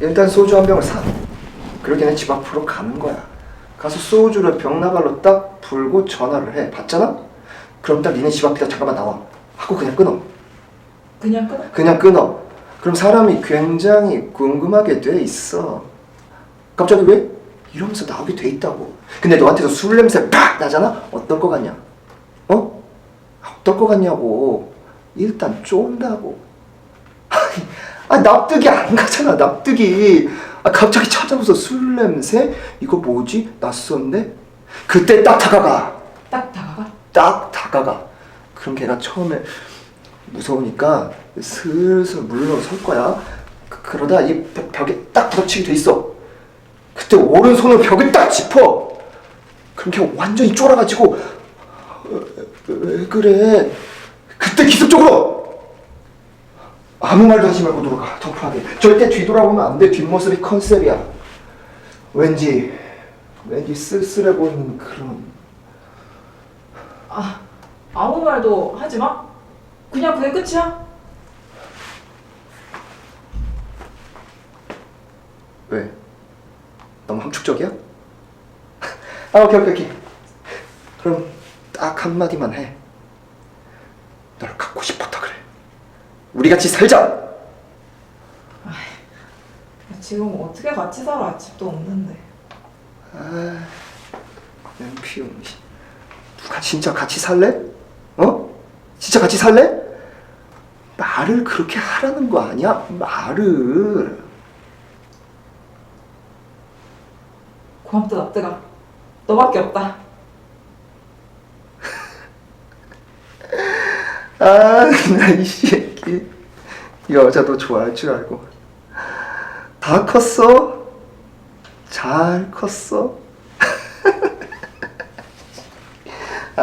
일단 소주 한 병을 사. 그러기 내집 앞으로 가는 거야. 가서 소주를 벽나발로 딱 불고 전화를 해. 봤잖아? 그럼 딱 니네 집 앞에다 잠깐만 나와. 하고 그냥 끊어. 그냥 끊어? 그냥 끊어. 그럼 사람이 굉장히 궁금하게 돼 있어. 갑자기 왜? 이러면서 나오게 돼 있다고. 근데 너한테서 술 냄새 팍 나잖아? 어떨 것 같냐? 어? 어떨 것 같냐고. 일단 쫀다고. 아 납득이 안 가잖아 납득이. 아 갑자기 찾아오서 술 냄새? 이거 뭐지? 낯선데? 그때 딱 다가가. 딱 다가가? 딱 다가가. 그럼 걔가 처음에 무서우니까 슬슬 물러설 거야. 그- 그러다 이 벽- 벽에 딱 부딪히게 돼 있어. 그때 오른손을 벽에 딱 짚어. 그럼 걔 완전히 쫄아가지고 어, 왜 그래? 그때 기습적으로 아무 말도 하지 말고 돌아가. 터프하게. 절대 뒤돌아보면 안 돼. 뒷모습이 컨셉이야. 왠지 왠지 쓸쓸해 보이는 그런 아, 아무 말도 하지 마? 그냥 그게 끝이야? 왜? 너무 함축적이야? 아 오케이 오케이 오케이 그럼 딱 한마디만 해. 널 갖고 그래. 우리 같이 살자. 지금 어떻게 같이 살아? 집도 없는데. 아, 연피용. 누가 진짜 같이 살래? 어? 진짜 같이 살래? 말을 그렇게 하라는 거 아니야? 말을. 고맙다 납득아. 너밖에 없다. 아, 나이 새끼. 여자도 좋아할 줄 알고. 다 컸어? 잘 컸어?